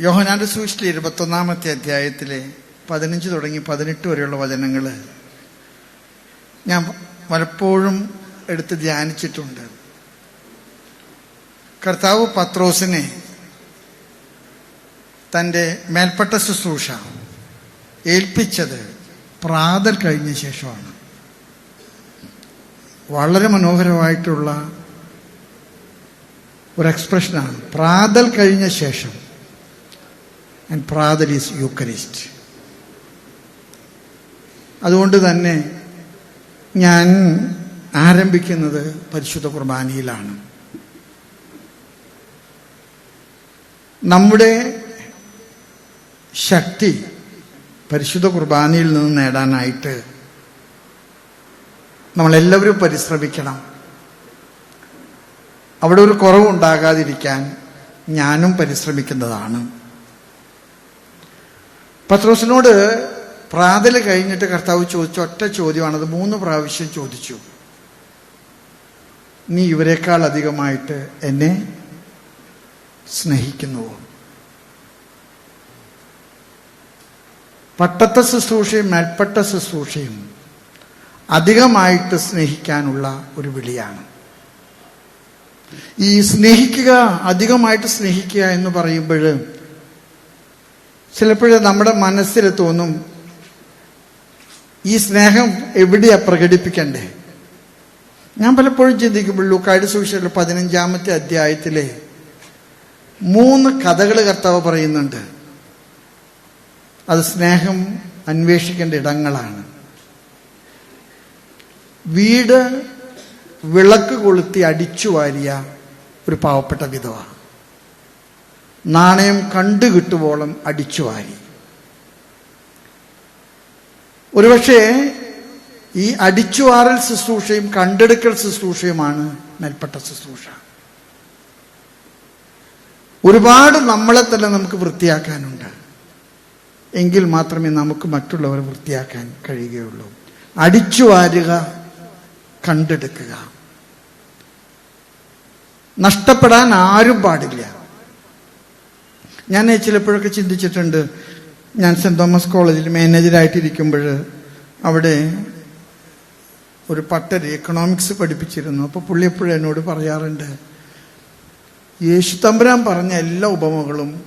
യോഹനാന്റെ സുവിശേഷത്തിലെ ഇരുപത്തൊന്നാമത്തെ അധ്യായത്തിലെ പതിനഞ്ച് തുടങ്ങി പതിനെട്ട് വരെയുള്ള വചനങ്ങൾ ഞാൻ പലപ്പോഴും എടുത്ത് ധ്യാനിച്ചിട്ടുണ്ട്. കർത്താവ് പത്രോസിനെ തന്റെ മേൽപ്പെട്ട ശുശ്രൂഷ ഏൽപ്പിച്ചത് പ്രാതൽ കഴിഞ്ഞ ശേഷമാണ്. വളരെ മനോഹരമായിട്ടുള്ള ഒരു എക്സ്പ്രഷനാണ് പ്രാതൽ കഴിഞ്ഞ ശേഷം. ആൻഡ് പ്രാതൽ ഈസ് യൂക്കറിസ്റ്റ് അതുകൊണ്ട് തന്നെ ഞാൻ ആരംഭിക്കുന്നത് പരിശുദ്ധ കുർബാനയിലാണ്. നമ്മുടെ ശക്തി പരിശുദ്ധ കുർബാനയിൽ നിന്ന് നേടാനായിട്ട് നമ്മളെല്ലാവരും പരിശ്രമിക്കണം. അവിടെ ഒരു കുറവുണ്ടാകാതിരിക്കാൻ ഞാനും പരിശ്രമിക്കുന്നതാണ്. പത്രോസിനോട് പ്രാതൽ കഴിഞ്ഞിട്ട് കർത്താവ് ചോദിച്ച ഒറ്റ ചോദ്യമാണത്. മൂന്ന് പ്രാവശ്യം ചോദിച്ചു. നീ ഇവരെക്കാൾ അധികമായിട്ട് എന്നെ സ്നേഹിക്കുന്നുവോ? പട്ടത്തെ ശുശ്രൂഷയും മേൽപ്പെട്ട ശുശ്രൂഷയും അധികമായിട്ട് സ്നേഹിക്കാനുള്ള ഒരു വിളിയാണ്. ഈ സ്നേഹിക്കുക അധികമായിട്ട് സ്നേഹിക്കുക എന്ന് പറയുമ്പോൾ ചിലപ്പോഴ് നമ്മുടെ മനസ്സിൽ തോന്നും ഈ സ്നേഹം എവിടെയാ പ്രകടിപ്പിക്കണ്ടേ? ഞാൻ പലപ്പോഴും ചിന്തിക്കുമ്പോൾ ലൂക്കായുടെ സുവിശേഷം പതിനഞ്ചാമത്തെ അധ്യായത്തിലെ മൂന്ന് കഥകൾ കർത്താവ് പറയുന്നുണ്ട്. അത് സ്നേഹം അന്വേഷിക്കേണ്ട ഇടങ്ങളാണ്. വീട് വിളക്ക് കൊളുത്തി അടിച്ചു വാരിയ ഒരു പാവപ്പെട്ട വിധവ. നാണയം കണ്ടു കിട്ടുവോളം അടിച്ചു വാരി. ഒരുപക്ഷെ ഈ അടിച്ചുവാറൽ ശുശ്രൂഷയും കണ്ടെടുക്കൽ ശുശ്രൂഷയുമാണ് മേൽപ്പെട്ട ശുശ്രൂഷ. ഒരുപാട് നമ്മളെ തന്നെ നമുക്ക് വൃത്തിയാക്കാനുണ്ട്. എങ്കിൽ മാത്രമേ നമുക്ക് മറ്റുള്ളവരെ വൃത്തിയാക്കാൻ കഴിയുകയുള്ളൂ. അടിച്ചു വാരുക കണ്ടെടുക്കുക. നഷ്ടപ്പെടാൻ ആരും പാടില്ല. ഞാൻ ചിലപ്പോഴൊക്കെ ചിന്തിച്ചിട്ടുണ്ട് ഞാൻ സെന്റ് തോമസ് കോളേജിൽ മാനേജറായിട്ടിരിക്കുമ്പോൾ അവിടെ ഒരു പട്ടര് എക്കണോമിക്സ് പഠിപ്പിച്ചിരുന്നു. അപ്പോൾ പുള്ളി എപ്പോഴും എന്നോട് പറയാറുണ്ട് യേശു തമ്പുരാൻ പറഞ്ഞ എല്ലാ ഉപമകളും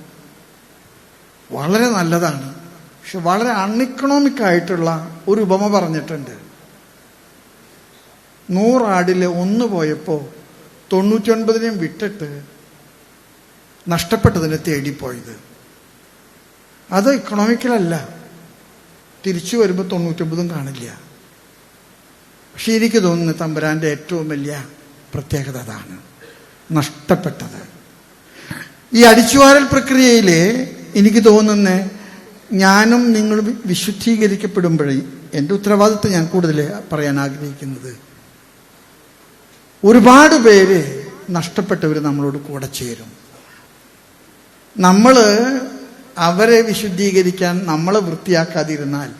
വളരെ നല്ലതാണ്. പക്ഷെ വളരെ അൺഇക്കണോമിക് ആയിട്ടുള്ള ഒരു ഉപമ പറഞ്ഞിട്ടുണ്ട്. നൂറാടിൽ ഒന്ന് പോയപ്പോൾ തൊണ്ണൂറ്റൊൻപതിനെയും വിട്ടിട്ട് നഷ്ടപ്പെട്ടതിനെ തേടിപ്പോയത്. അത് ഇക്കണോമിക്കലല്ല തിരിച്ചു വരുമ്പോൾ തൊണ്ണൂറ്റൊമ്പതും കാണില്ല. പക്ഷെ എനിക്ക് തോന്നുന്നു തമ്പുരാന്റെ ഏറ്റവും വലിയ പ്രത്യേകത അതാണ്. നഷ്ടപ്പെട്ടത്. ഈ അടിച്ചുവാരൽ പ്രക്രിയയിൽ എനിക്ക് തോന്നുന്ന ഞാനും നിങ്ങളും വിശുദ്ധീകരിക്കപ്പെടുമ്പോഴേ എന്റെ ഉത്തരവാദിത്വം ഞാൻ കൂടുതൽ പറയാൻ ആഗ്രഹിക്കുന്നത്. ഒരുപാട് പേര് നഷ്ടപ്പെട്ടവർ നമ്മളോട് കൂടെ ചേരും. നമ്മൾ അവരെ വിശുദ്ധീകരിക്കാൻ നമ്മളെ വൃത്തിയാക്കാതിരുന്നാൽ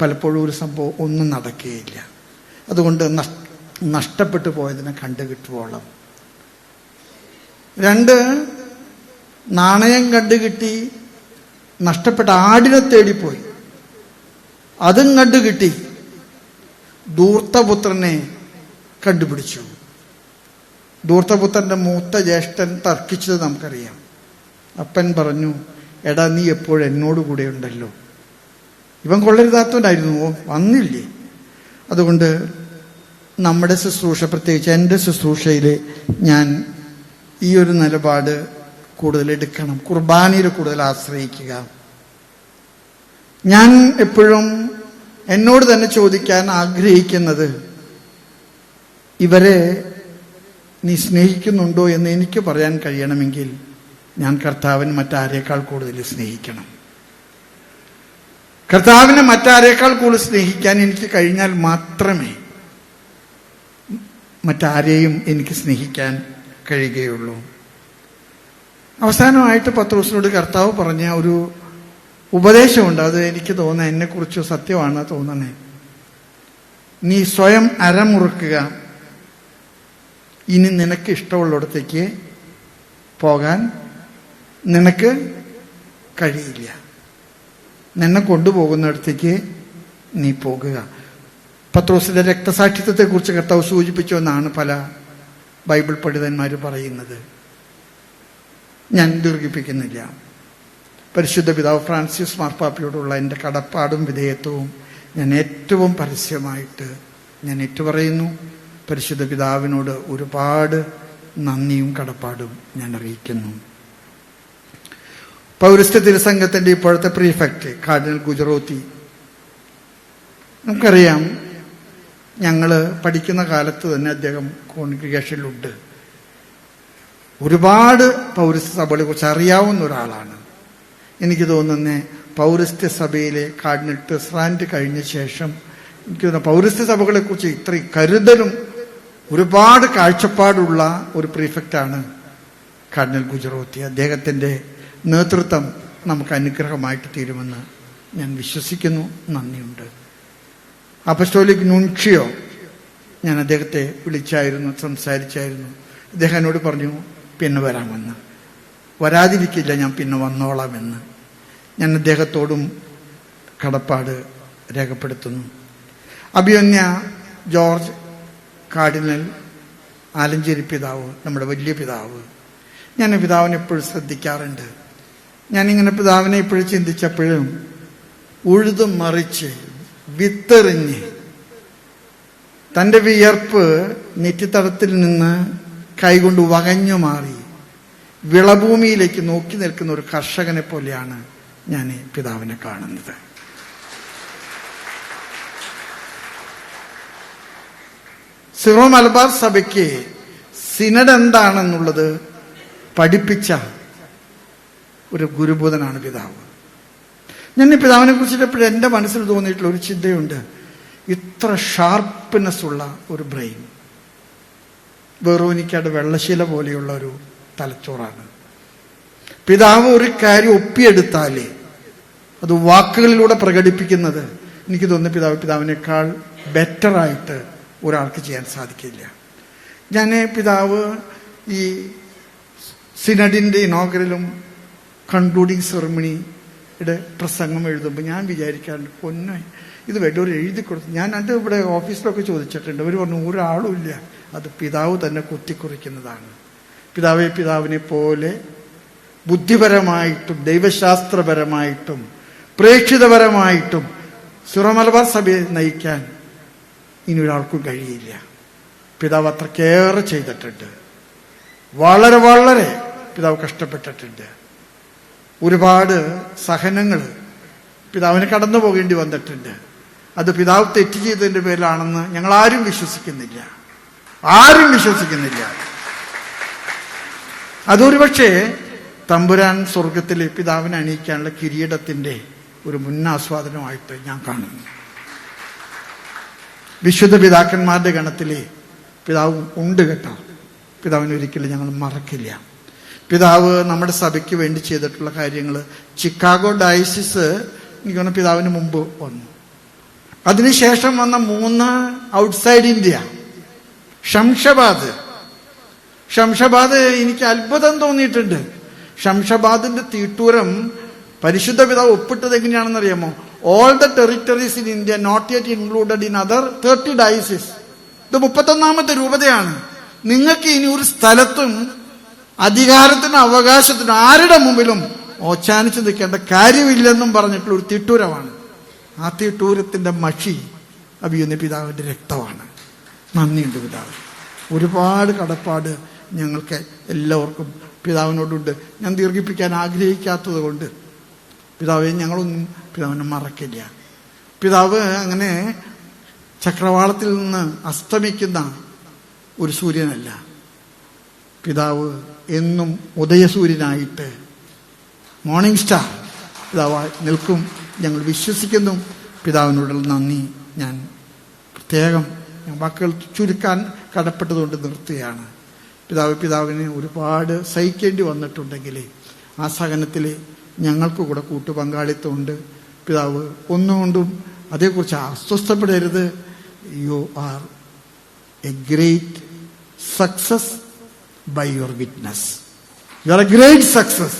പലപ്പോഴും ഒരു സംഭവം ഒന്നും നടക്കുകയില്ല. അതുകൊണ്ട് നഷ്ടപ്പെട്ടു പോയതിനെ കണ്ടുകിട്ടുവോളം. രണ്ട് നാണയം കണ്ടുകിട്ടി നഷ്ടപ്പെട്ട ആടിനെ തേടിപ്പോയി. അതും കണ്ടുകിട്ടി ദൂർത്തപുത്രനെ കണ്ടുപിടിച്ചു. ദൂർത്തപുത്രന്റെ മൂത്ത ജ്യേഷ്ഠൻ തർക്കിച്ചത് നമുക്കറിയാം. അപ്പൻ പറഞ്ഞു എടാ നീ എപ്പോഴും എന്നോട് കൂടെ ഉണ്ടല്ലോ. ഇവൻ കൊള്ളരുതാത്തവനായിരുന്നു വന്നില്ലേ? അതുകൊണ്ട് നമ്മുടെ ശുശ്രൂഷ പ്രത്യേകിച്ച് എന്റെ ശുശ്രൂഷയിൽ ഞാൻ ഈ ഒരു നിലപാട് കൂടുതൽ എടുക്കണം കുർബാനയിൽ കൂടുതൽ ആശ്രയിക്കുക. ഞാൻ എപ്പോഴും എന്നോട് തന്നെ ചോദിക്കാൻ ആഗ്രഹിക്കുന്നത് ഇവരെ നീ സ്നേഹിക്കുന്നുണ്ടോ എന്ന് എനിക്ക് പറയാൻ കഴിയണമെങ്കിൽ ഞാൻ കർത്താവിന് മറ്റാരേക്കാൾ കൂടുതൽ സ്നേഹിക്കണം. കർത്താവിനെ മറ്റാരേക്കാൾ കൂടുതൽ സ്നേഹിക്കാൻ എനിക്ക് കഴിഞ്ഞാൽ മാത്രമേ മറ്റാരെയും എനിക്ക് സ്നേഹിക്കാൻ കഴിയുകയുള്ളൂ. അവസാനമായിട്ട് പത്രോസിനോട് കർത്താവ് പറഞ്ഞ ഒരു ഉപദേശമുണ്ട്. അത് എനിക്ക് തോന്നുന്നത് എന്നെക്കുറിച്ച് സത്യമാണ് തോന്നണേ നീ സ്വയം അരമുറുക്കുക. ഇനി നിനക്ക് ഇഷ്ടമുള്ളിടത്തേക്ക് പോകാൻ നിനക്ക് കഴിയില്ല. നിന്നെ കൊണ്ടുപോകുന്നിടത്തേക്ക് നീ പോകുക. പത്രോസിന്റെ രക്തസാക്ഷിത്വത്തെക്കുറിച്ച് കർത്താവ് സൂചിപ്പിച്ചു എന്നാണ് പല ബൈബിൾ പണ്ഡിതന്മാർ പറയുന്നത്. ഞാൻ ദീർഘിപ്പിക്കുന്നില്ല. പരിശുദ്ധ പിതാവ് ഫ്രാൻസിസ് മാർപ്പാപ്പയോടുള്ള എന്റെ കടപ്പാടും വിധേയത്വവും ഞാൻ ഏറ്റവും പരസ്യമായിട്ട് ഞാൻ ഏറ്റുപറയുന്നു. പരിശുദ്ധ പിതാവിനോട് ഒരുപാട് നന്ദിയും കടപ്പാടും ഞാൻ അറിയിക്കുന്നു. പൗരസ്ത്യ തിരുസംഘത്തിന്റെ ഇപ്പോഴത്തെ പ്രീഫെക്ട് കാർഡിനൽ ഗുജറോത്തി നമുക്കറിയാം ഞങ്ങൾ പഠിക്കുന്ന കാലത്ത് തന്നെ അദ്ദേഹം കോൺഗ്രിഗേഷനിലുണ്ട് ഒരുപാട് പൗരസ്ത്യ സഭകളെ കുറിച്ച് അറിയാവുന്ന ഒരാളാണ്. എനിക്ക് തോന്നുന്നത് പൗരസ്ത്യ സഭയിലെ കാർഡിനൽ ടെസ്റാൻഡ് കഴിഞ്ഞ ശേഷം എനിക്ക് തോന്നുന്നു പൗരസ്ത്യ സഭകളെ കുറിച്ച് ഇത്രയും കരുതലും ഒരുപാട് കാഴ്ചപ്പാടുള്ള ഒരു പ്രീഫെക്റ്റാണ് കാർഡിനൽ ഗുജറോത്തി അദ്ദേഹത്തിന്റെ നേതൃത്വം നമുക്ക് അനുഗ്രഹമായിട്ട് തീരുമെന്ന് ഞാൻ വിശ്വസിക്കുന്നു. നന്ദിയുണ്ട്. അപ്പസ്റ്റോലിക് നുൻഷിയോ ഞാൻ അദ്ദേഹത്തെ വിളിച്ചായിരുന്നു സംസാരിച്ചായിരുന്നു. അദ്ദേഹം എന്നോട് പറഞ്ഞു പിന്നെ വരാമെന്ന്. വരാതിരിക്കില്ല ഞാൻ പിന്നെ വന്നോളാമെന്ന്. ഞാൻ അദ്ദേഹത്തോടും കടപ്പാട് രേഖപ്പെടുത്തുന്നു. അഭിയന്യ ജോർജ് കാർഡിനൽ ആലഞ്ചേരി പിതാവ് നമ്മുടെ വലിയ പിതാവ്. ഞാൻ പിതാവിനെ എപ്പോഴും ശ്രദ്ധിക്കാറുണ്ട്. ഞാനിങ്ങനെ പിതാവിനെ ഇപ്പോഴും ചിന്തിച്ചപ്പോഴും ഉഴുതും മറിച്ച് വിത്തെറിഞ്ഞ് തന്റെ വിയർപ്പ് നെറ്റിത്തടത്തിൽ നിന്ന് കൈകൊണ്ട് വകഞ്ഞു മാറി വിളഭൂമിയിലേക്ക് നോക്കി നിൽക്കുന്ന ഒരു കർഷകനെ പോലെയാണ് ഞാൻ പിതാവിനെ കാണുന്നത്. സിറോ മലബാർ സഭയ്ക്ക് സിനഡ് എന്താണെന്നുള്ളത് പഠിപ്പിച്ച ഒരു ഗുരുബോധനാണ് പിതാവ്. ഞാൻ ഈ പിതാവിനെ കുറിച്ചിട്ട് എപ്പോഴും എന്റെ മനസ്സിൽ തോന്നിയിട്ടുള്ള ഒരു ചിന്തയുണ്ട്. ഇത്ര ഷാർപ്പ്നെസ് ഉള്ള ഒരു ബ്രെയിൻ വെറോനിക്കയുടെ വെള്ളശീല പോലെയുള്ള ഒരു തലച്ചോറാണ്. പിതാവ് ഒരു കാര്യം ഒപ്പിയെടുത്താലേ അത് വാക്കുകളിലൂടെ പ്രകടിപ്പിക്കുന്നത് എനിക്ക് തോന്നുന്നു പിതാവ് പിതാവിനേക്കാൾ ബെറ്ററായിട്ട് ഒരാൾക്ക് ചെയ്യാൻ സാധിക്കില്ല. ഞാൻ പിതാവ് ഈ സിനഡിന്റെ ഇനോഗ്രലും കൺക്ലൂഡിങ് സെറമണിയുടെ പ്രസംഗം എഴുതുമ്പോൾ ഞാൻ വിചാരിക്കാറുണ്ട് പൊന്നെ ഇത് വലിയൊരു എഴുതി കൊടുത്തു ഞാൻ എന്റെ ഇവിടെ ഓഫീസിലൊക്കെ ചോദിച്ചിട്ടുണ്ട്. അവർ പറഞ്ഞു ഒരാളുമില്ല അത് പിതാവ് തന്നെ കുത്തിക്കുറിക്കുന്നതാണ്. പിതാവെ പിതാവിനെ പോലെ ബുദ്ധിപരമായിട്ടും ദൈവശാസ്ത്രപരമായിട്ടും പ്രേക്ഷിതപരമായിട്ടും സുറമലബാർ സഭയെ നയിക്കാൻ ഇനി ഒരാൾക്കും കഴിയില്ല. പിതാവ് അത്രക്കേറെ ചെയ്തിട്ടുണ്ട്. വളരെ വളരെ പിതാവ് കഷ്ടപ്പെട്ടിട്ടുണ്ട്. ഒരുപാട് സഹനങ്ങൾ പിതാവിന് കടന്നു പോകേണ്ടി വന്നിട്ടുണ്ട്. അത് പിതാവ് തെറ്റ് ചെയ്തതിന്റെ പേരിലാണെന്ന് ഞങ്ങൾ ആരും വിശ്വസിക്കുന്നില്ല. ആരും വിശ്വസിക്കുന്നില്ല. അതൊരുപക്ഷേ തമ്പുരാൻ സ്വർഗത്തിലെ പിതാവിനെ അണിയിക്കാനുള്ള കിരീടത്തിന്റെ ഒരു മുന്നാസ്വാദനമായിട്ട് ഞാൻ കാണുന്നു. വിശുദ്ധ പിതാക്കന്മാരുടെ ഗണത്തിലെ പിതാവ് ഉണ്ട് കേട്ടോ. പിതാവിനെ ഒരിക്കലും ഞങ്ങൾ മറക്കില്ല. പിതാവ് നമ്മുടെ സഭയ്ക്ക് വേണ്ടി ചെയ്തിട്ടുള്ള കാര്യങ്ങൾ ചിക്കാഗോ ഡയസിസ് എനിക്ക് തോന്നുന്നു പിതാവിന് മുമ്പ് വന്നു. അതിനുശേഷം വന്ന മൂന്ന് ഔട്ട്സൈഡ് ഇന്ത്യ. ഷംഷബാദ്. ഷംഷബാദ് എനിക്ക് അത്ഭുതം തോന്നിയിട്ടുണ്ട്. ഷംഷബാദിന്റെ തീട്ടൂരം പരിശുദ്ധ പിതാവ് ഒപ്പിട്ടത് എങ്ങനെയാണെന്ന് അറിയാമോ all the territories in India not yet included in other thirty dioceses ഇത് മുപ്പത്തൊന്നാമത്തെ രൂപതയാണ്. നിങ്ങൾക്ക് ഇനി ഒരു സ്ഥലത്തും അധികാരത്തിനും അവകാശത്തിനും ആരുടെ മുമ്പിലും ഓച്ചാനിച്ച് നിൽക്കേണ്ട കാര്യമില്ലെന്നും പറഞ്ഞിട്ടുള്ള ഒരു തിട്ടൂരമാണ്. ആ തിട്ടൂരത്തിന്റെ മഷി അഭിയുന്ന പിതാവിന്റെ രക്തമാണ്. നന്ദിയുണ്ട് പിതാവ്. ഒരുപാട് കടപ്പാട് ഞങ്ങൾക്ക് എല്ലാവർക്കും പിതാവിനോടുണ്ട്. ഞാൻ ദീർഘിപ്പിക്കാൻ ആഗ്രഹിക്കാത്തത് കൊണ്ട് പിതാവെ ഞങ്ങളൊന്നും പിതാവിനെ മറക്കില്ല. പിതാവ് അങ്ങനെ ചക്രവാളത്തിൽ നിന്ന് അസ്തമിക്കുന്ന ഒരു സൂര്യനല്ല. പിതാവ് എന്നും ഉദയസൂര്യനായിട്ട് മോർണിംഗ് സ്റ്റാർ പിതാവായി നിൽക്കും. ഞങ്ങൾ വിശ്വസിക്കുന്നു. പിതാവിനോടുള്ള നന്ദി ഞാൻ പ്രത്യേകം വാക്കുകൾ ചുരുക്കാൻ കടപ്പെട്ടതുകൊണ്ട് നിർത്തുകയാണ്. പിതാവ് പിതാവിന് ഒരുപാട് സഹിക്കേണ്ടി വന്നിട്ടുണ്ടെങ്കിൽ ആ സഹനത്തിൽ ഞങ്ങൾക്ക് കൂടെ കൂട്ടുപങ്കാളിത്തമുണ്ട്. പിതാവ് ഒന്നുകൊണ്ടും അതേക്കുറിച്ച് അസ്വസ്ഥപ്പെടരുത്. You are a great success by your witness. You are a great success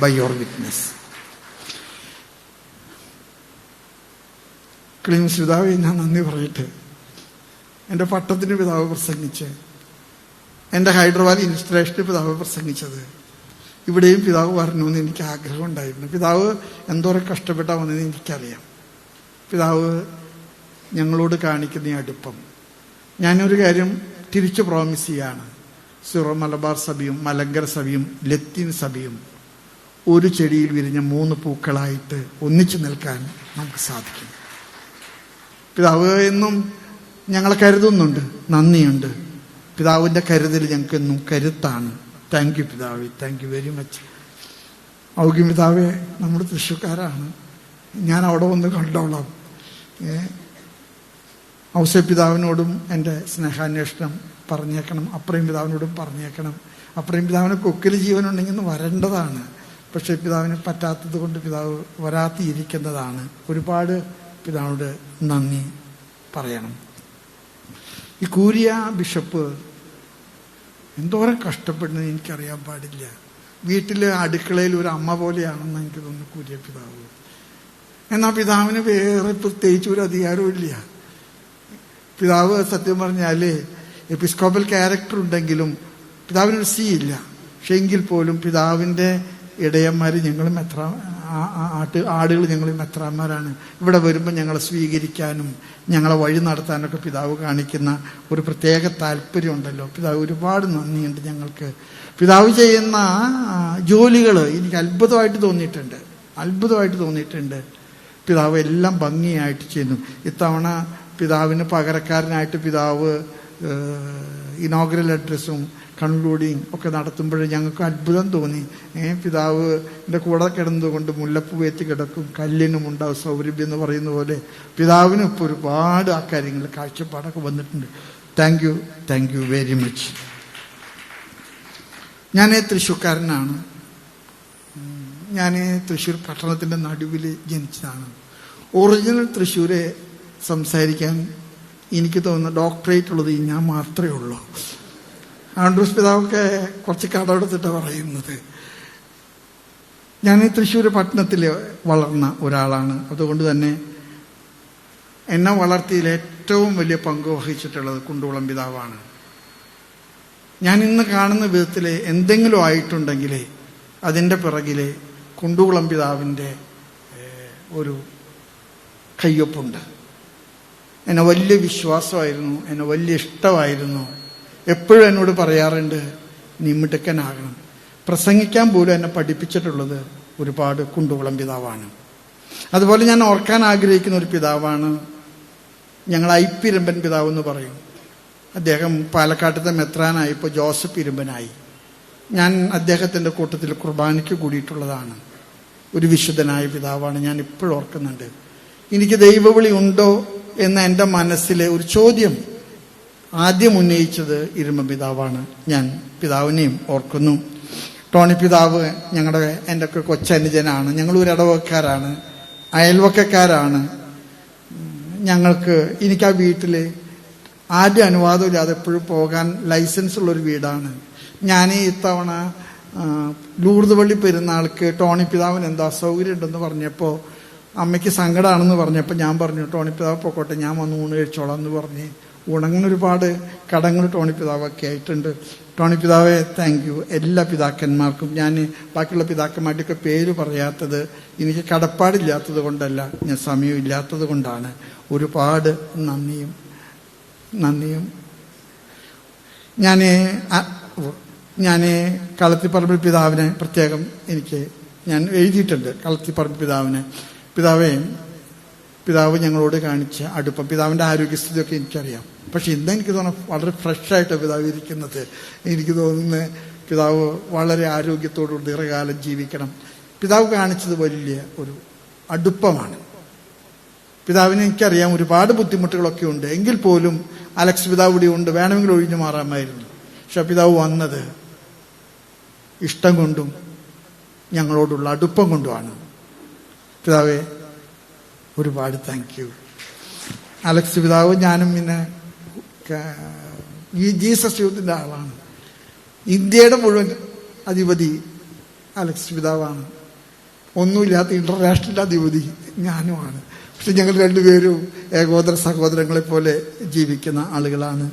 by your witness. ക്ലിൻസ് പിതാവ് ഞാൻ നന്ദി പറഞ്ഞിട്ട് എന്റെ പട്ടത്തിന് പിതാവ് പ്രസംഗിച്ച് എന്റെ ഹൈദരാബാദ് ഇൻസ്റ്റലേഷന് പിതാവ് പ്രസംഗിച്ചത് ഇവിടെയും പിതാവ് പറഞ്ഞു എനിക്ക് ആഗ്രഹം ഉണ്ടായിരുന്നു. പിതാവ് എന്തോരം കഷ്ടപ്പെട്ടാവുന്നതെന്ന് എനിക്കറിയാം. പിതാവ് ഞങ്ങളോട് കാണിക്കുന്ന ഈ അടുപ്പം. ഞാനൊരു കാര്യം തിരിച്ചു പ്രോമിസ് ചെയ്യാണ്. സിറോ മലബാർ സഭയും മലങ്കര സഭയും ലത്തീൻ സഭയും ഒരു ചെടിയിൽ വിരിഞ്ഞ മൂന്ന് പൂക്കളായിട്ട് ഒന്നിച്ചു നിൽക്കാൻ നമുക്ക് സാധിക്കും. പിതാവ് എന്നും ഞങ്ങളെ കരുതുന്നുണ്ട്. നന്ദിയുണ്ട്. പിതാവിന്റെ കരുതൽ ഞങ്ങൾക്ക് എന്നും കരുത്താണ്. താങ്ക് യു പിതാവ്. താങ്ക് യു വെരി മച്ച് ഔഗ്യം പിതാവെ നമ്മുടെ തൃശ്ശൂക്കാരാണ് ഞാൻ അവിടെ വന്ന് കണ്ടോളാം. ഔസ പിതാവിനോടും എന്റെ സ്നേഹാന്വേഷണം പറഞ്ഞേക്കണം. അപ്രയും പിതാവിനോടും പറഞ്ഞേക്കണം. അപ്രയും പിതാവിന് കൊക്കിൽ ജീവനുണ്ടെങ്കിൽ വരേണ്ടതാണ്. പക്ഷേ പിതാവിന് പറ്റാത്തത് കൊണ്ട് പിതാവ് വരാത്തിയിരിക്കുന്നതാണ് ഒരുപാട് പിതാവിനോട് നന്ദി പറയണം. ഈ കൂരിയ ബിഷപ്പ് എന്തോരം കഷ്ടപ്പെടുന്നത് എനിക്കറിയാൻ പാടില്ല. വീട്ടിലെ അടുക്കളയിൽ ഒരു അമ്മ പോലെയാണെന്ന് എനിക്ക് തോന്നുന്നു കൂരിയ പിതാവ്. എന്നാൽ പിതാവിന് വേറെ പ്രത്യേകിച്ച് ഒരു അധികാരവും ഇല്ല. പിതാവ് സത്യം പറഞ്ഞാൽ എപ്പിസ്കോപ്പൽ ക്യാരക്ടർ ഉണ്ടെങ്കിലും പിതാവിനൊരു സി ഇല്ല. പക്ഷെ എങ്കിൽ പോലും പിതാവിന്റെ ഇടയന്മാർ ഞങ്ങളും എത്ര ആട്ട് ആടുകൾ ഞങ്ങളും എത്രമാരാണ്. ഇവിടെ വരുമ്പോൾ ഞങ്ങളെ സ്വീകരിക്കാനും ഞങ്ങളെ വഴി നടത്താനൊക്കെ പിതാവ് കാണിക്കുന്ന ഒരു പ്രത്യേക താല്പര്യമുണ്ടല്ലോ പിതാവ് ഒരുപാട് നന്ദിയുണ്ട് ഞങ്ങൾക്ക്. പിതാവ് ചെയ്യുന്ന ജോലികൾ എനിക്ക് അത്ഭുതമായിട്ട് തോന്നിയിട്ടുണ്ട്. അത്ഭുതമായിട്ട് തോന്നിയിട്ടുണ്ട്. പിതാവ് എല്ലാം ഭംഗിയായിട്ട് ചെയ്യുന്നു. ഇത്തവണ പിതാവിന് പകരക്കാരനായിട്ട് പിതാവ് ഇനോഗ്രൽ അഡ്രസ്സും കൺക്ലൂഡിങ് ഒക്കെ നടത്തുമ്പോൾ ഞങ്ങൾക്ക് അത്ഭുതം തോന്നി. ഏ പിതാവ് എന്റെ കൂടെ കിടന്നതുകൊണ്ട് മുല്ലപ്പൂ ഏറ്റി കിടക്കും കല്ലിനും ഉണ്ടാവും സൗരഭ്യം എന്ന് പറയുന്ന പോലെ. പിതാവിനും ഇപ്പോൾ ഒരുപാട് ആ കാര്യങ്ങൾ കാഴ്ചപ്പാടൊക്കെ വന്നിട്ടുണ്ട്. Thank you thank you very much ഞാൻ തൃശ്ശൂർക്കാരനാണ്. ഞാൻ തൃശ്ശൂർ പട്ടണത്തിന്റെ നടുവിൽ ജനിച്ചതാണ്. ഒറിജിനൽ തൃശ്ശൂരെ സംസാരിക്കാൻ എനിക്ക് തോന്നുന്നു ഡോക്ടറേറ്റ് ഉള്ളത് ഞാൻ മാത്രമേ ഉള്ളൂ. ആൻഡ്രൂസ് പിതാവൊക്കെ കുറച്ച് കടമെടുത്തിട്ടാണ് പറയുന്നത്. ഞാൻ ഈ തൃശ്ശൂർ പട്ടണത്തിൽ വളർന്ന ഒരാളാണ്. അതുകൊണ്ട് തന്നെ എന്നെ വളർത്തിയിൽ ഏറ്റവും വലിയ പങ്ക് വഹിച്ചിട്ടുള്ളത് കുണ്ടുകുളം പിതാവാണ്. ഞാൻ ഇന്ന് കാണുന്ന വിധത്തിൽ എന്തെങ്കിലും ആയിട്ടുണ്ടെങ്കിൽ അതിന്റെ പിറകിലെ കുണ്ടുകുളം പിതാവിന്റെ ഒരു കയ്യൊപ്പുണ്ട്. എന്നെ വലിയ വിശ്വാസമായിരുന്നു എന്നെ വലിയ ഇഷ്ടമായിരുന്നു. എപ്പോഴും എന്നോട് പറയാറുണ്ട് നീ മിടുക്കനാകണം. പ്രസംഗിക്കാൻ പോലും എന്നെ പഠിപ്പിച്ചിട്ടുള്ളത് ഒരുപാട് കുണ്ടുകുളം പിതാവാണ്. അതുപോലെ ഞാൻ ഓർക്കാൻ ആഗ്രഹിക്കുന്ന ഒരു പിതാവാണ് ഞങ്ങൾ ഐ പി ഇരുമ്പൻ പിതാവ് എന്ന് പറയും. അദ്ദേഹം പാലക്കാട്ടത്തെ മെത്രാനായി ഇപ്പോൾ ജോസഫ് ഇരുമ്പനായി. ഞാൻ അദ്ദേഹത്തിന്റെ കൂട്ടത്തിൽ കുർബാനയ്ക്ക് കൂടിയിട്ടുള്ളതാണ്. ഒരു വിശുദ്ധനായ പിതാവാണ് ഞാൻ ഇപ്പോഴും ഓർക്കുന്നുണ്ട്. എനിക്ക് ദൈവവിളി ഉണ്ടോ എന്ന എന്റെ മനസ്സിലെ ഒരു ചോദ്യം ആദ്യം ഉന്നയിച്ചത് ഇരുമ പിതാവാണ്. ഞാൻ പിതാവിനെയും ഓർക്കുന്നു. ടോണി പിതാവ് ഞങ്ങളുടെ എന്റെ ഒക്കെ കൊച്ചനുജനാണ്. ഞങ്ങൾ ഒരു ഇടവക്കാരാണ് അയൽവക്കക്കാരാണ്. ഞങ്ങൾക്ക് എനിക്ക് ആ വീട്ടിൽ അനുവാദം ഇല്ലാതെ എപ്പോഴും പോകാൻ ലൈസൻസ് ഉള്ളൊരു വീടാണ്. ഞാൻ ഇത്തവണ ലൂർദ് പള്ളി പെരുന്നാൾക്ക് ടോണി പിതാവിന് എന്താ അസൗകര്യം ഉണ്ടെന്ന് പറഞ്ഞപ്പോൾ അമ്മയ്ക്ക് സങ്കടമാണെന്ന് പറഞ്ഞപ്പോൾ ഞാൻ പറഞ്ഞു ടോണിപ്പിതാവ് പൊക്കോട്ടെ ഞാൻ വന്ന് ഊണ് കഴിച്ചോളാം എന്ന് പറഞ്ഞ് ഉണങ്ങുന്ന ഒരുപാട് കടങ്ങൾ ടോണിപ്പിതാവൊക്കെ ആയിട്ടുണ്ട്. ടോണി പിതാവെ താങ്ക് യു എല്ലാ പിതാക്കന്മാർക്കും ഞാൻ ബാക്കിയുള്ള പിതാക്കന്മാരുടെയൊക്കെ പേര് പറയാത്തത് എനിക്ക് കടപ്പാടില്ലാത്തത് കൊണ്ടല്ല ഞാൻ സമയമില്ലാത്തത് കൊണ്ടാണ്. ഒരുപാട് നന്ദിയും നന്ദിയും. ഞാൻ ഞാൻ കളത്തിപ്പറമ്പിൽ പിതാവിനെ പ്രത്യേകം എനിക്ക് ഞാൻ എഴുതിയിട്ടുണ്ട് കളത്തിപ്പറമ്പിൽ പിതാവിനെ. പിതാവേ പിതാവ് ഞങ്ങളോട് കാണിച്ച അടുപ്പം പിതാവിന്റെ ആരോഗ്യസ്ഥിതിയൊക്കെ എനിക്കറിയാം. പക്ഷെ ഇന്ന് എനിക്ക് തോന്നുന്നു വളരെ ഫ്രഷായിട്ടാണ് പിതാവ് ഇരിക്കുന്നത്. എനിക്ക് തോന്നുന്നത് പിതാവ് വളരെ ആരോഗ്യത്തോടു ദീർഘകാലം ജീവിക്കണം. പിതാവ് കാണിച്ചത് വലിയ ഒരു അടുപ്പമാണ്. പിതാവിനെ എനിക്കറിയാം ഒരുപാട് ബുദ്ധിമുട്ടുകളൊക്കെ ഉണ്ട്. എങ്കിൽ പോലും അലക്സ് പിതാവ് ഇവിടെ ഉണ്ട്. വേണമെങ്കിൽ ഒഴിഞ്ഞു മാറാമായിരുന്നു. പക്ഷെ പിതാവ് വന്നത് ഇഷ്ടം കൊണ്ടും ഞങ്ങളോടുള്ള അടുപ്പം കൊണ്ടുമാണ്. പിതാവെ ഒരുപാട് താങ്ക് യു അലക്സ് പിതാവ് ഞാനും പിന്നെ ഈ ജീസസ് യൂത്തിന്റെ ആളാണ്. ഇന്ത്യയുടെ മുഴുവൻ അധിപതി അലക്സ് പിതാവാണ്. ഒന്നുമില്ലാത്ത ഇന്റർനാഷണൽ അധിപതി ഞാനുമാണ്. പക്ഷെ ഞങ്ങൾ രണ്ടുപേരും ഏകോദര സഹോദരങ്ങളെ പോലെ ജീവിക്കുന്ന ആളുകളാണ്.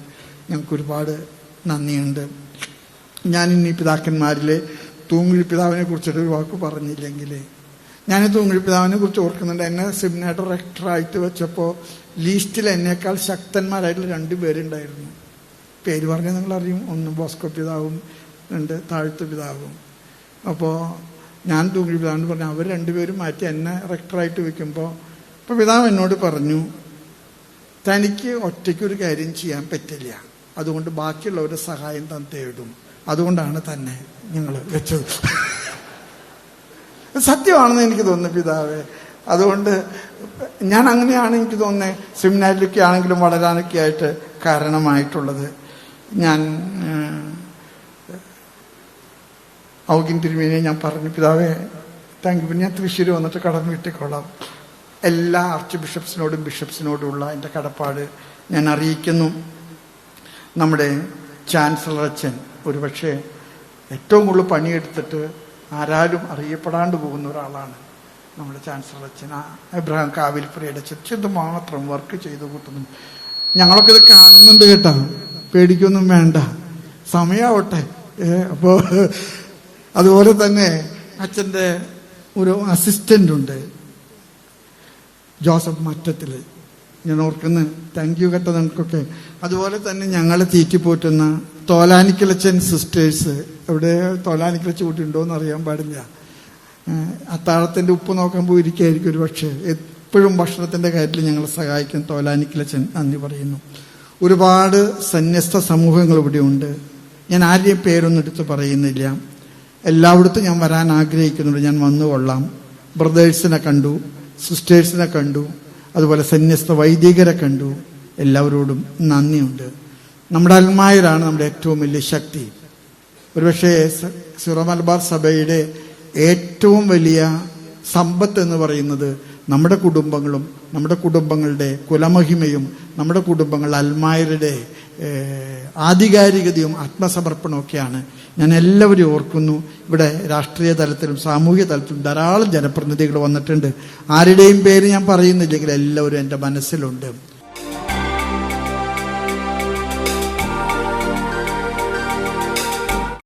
ഞങ്ങൾക്ക് ഒരുപാട് നന്ദിയുണ്ട്. ഞാൻ ഇനി പിതാക്കന്മാരിലെ തൂങ്ങി പിതാവിനെ കുറിച്ചിട്ട് ഒരു വാക്ക് പറഞ്ഞില്ലെങ്കിൽ ഞാൻ തൂങ്ങി പിതാവിനെ കുറിച്ച് ഓർക്കുന്നുണ്ട്. എന്നെ സെമിനാർ റെക്ടറായിട്ട് വെച്ചപ്പോൾ ലീസ്റ്റിൽ എന്നേക്കാൾ ശക്തന്മാരായിട്ടുള്ള രണ്ട് പേരുണ്ടായിരുന്നു. പേര് പറഞ്ഞാൽ നിങ്ങൾ അറിയും ഒന്ന് ബോസ്കോ പിതാവും രണ്ട് താഴ്ത്തു പിതാവും. അപ്പോൾ ഞാൻ തൂങ്ങി പിതാവിന് പറഞ്ഞു അവർ രണ്ടുപേരും മാറ്റി എന്നെ റെക്ടറായിട്ട് വെക്കുമ്പോൾ അപ്പോൾ പിതാവ് എന്നോട് പറഞ്ഞു തനിക്ക് ഒറ്റയ്ക്ക് ഒരു കാര്യം ചെയ്യാൻ പറ്റില്ല. അതുകൊണ്ട് ബാക്കിയുള്ളവരുടെ സഹായം താൻ തേടും. അതുകൊണ്ടാണ് തന്നെ ഞങ്ങൾ വെച്ചത്. സത്യമാണെന്ന് എനിക്ക് തോന്നുന്നു പിതാവേ. അതുകൊണ്ട് ഞാൻ അങ്ങനെയാണ് എനിക്ക് തോന്നുന്നത് സെമിനാരിലൊക്കെ ആണെങ്കിലും വളരാനൊക്കെ ആയിട്ട് കാരണമായിട്ടുള്ളത്. ഞാൻ ഔകിൻ തിരുമേനെ ഞാൻ പറഞ്ഞു പിതാവേ താങ്ക് യു ഞാൻ തൃശ്ശൂർ വന്നിട്ട് കടം വീട്ടിക്കൊള്ളാം എല്ലാ ആർച്ച് ബിഷപ്സിനോടും ബിഷപ്സിനോടുമുള്ള എന്റെ കടപ്പാട് ഞാൻ അറിയിക്കുന്നു. നമ്മുടെ ചാൻസലർ അച്ഛൻ ഒരുപക്ഷെ ഏറ്റവും കൂടുതൽ പണിയെടുത്തിട്ട് ആരാലും അറിയപ്പെടാണ്ട് പോകുന്ന ഒരാളാണ് നമ്മുടെ ചാൻസലർ അച്ഛൻ. എബ്രഹാം കാവിൽപ്പുരയുടെ ചെറുത് മാത്രം വർക്ക് ചെയ്ത് കൂട്ടുന്നു. ഞങ്ങളൊക്കെ ഇത് കാണുന്നുണ്ട് കേട്ടോ. പേടിക്കൊന്നും വേണ്ട. സമയാവട്ടെ. അപ്പോൾ അപ്പോ അതുപോലെ തന്നെ അച്ഛന്റെ ഒരു അസിസ്റ്റന്റ് ഉണ്ട്. ജോസഫ് മറ്റത്തിൽ. ഞാൻ ഓർക്കുന്ന താങ്ക് യു കേട്ടോ നിങ്ങൾക്കൊക്കെ. അതുപോലെ തന്നെ ഞങ്ങളെ തീറ്റിപ്പോറ്റുന്ന തോലാനിക്കലച്ചൻ സിസ്റ്റേഴ്സ് എവിടെ തോലാനിക്കലച്ച് കൂട്ടിയുണ്ടോ എന്ന് അറിയാൻ പാടില്ല. അത്താഴത്തിന്റെ ഉപ്പ് നോക്കാൻ പോയിരിക്കുകയായിരിക്കും ഒരു പക്ഷേ. എപ്പോഴും ഭക്ഷണത്തിന്റെ കാര്യത്തിൽ ഞങ്ങളെ സഹായിക്കും തോലാനിക്കലച്ചൻ നന്ദി പറയുന്നു. ഒരുപാട് സന്യസ്ത സമൂഹങ്ങൾ ഇവിടെയുണ്ട് ഞാൻ ആരുടെയും പേരൊന്നും എടുത്ത് പറയുന്നില്ല. എല്ലായിടത്തും ഞാൻ വരാൻ ആഗ്രഹിക്കുന്നുണ്ട്. ഞാൻ വന്നു കൊള്ളാം. ബ്രദേഴ്സിനെ കണ്ടു സിസ്റ്റേഴ്സിനെ കണ്ടു അതുപോലെ സന്യസ്ത വൈദികരെ കണ്ടു. എല്ലാവരോടും നന്ദിയുണ്ട്. നമ്മുടെ അൽമായരാണ് നമ്മുടെ ഏറ്റവും വലിയ ശക്തി. ഒരുപക്ഷെ സിറോ സഭയുടെ ഏറ്റവും വലിയ സമ്പത്ത് എന്ന് പറയുന്നത് നമ്മുടെ കുടുംബങ്ങളും നമ്മുടെ കുടുംബങ്ങളുടെ കുലമഹിമയും നമ്മുടെ കുടുംബങ്ങൾ അൽമായരുടെ ആധികാരികതയും ആത്മസമർപ്പണവും ഒക്കെയാണ്. ഞാൻ എല്ലാവരും ഓർക്കുന്നു ഇവിടെ രാഷ്ട്രീയ തലത്തിലും സാമൂഹ്യ തലത്തിലും ധാരാളം ജനപ്രതിനിധികൾ വന്നിട്ടുണ്ട്. ആരുടെയും പേര് ഞാൻ പറയുന്നില്ലെങ്കിൽ എല്ലാവരും എന്റെ മനസ്സിലുണ്ട്.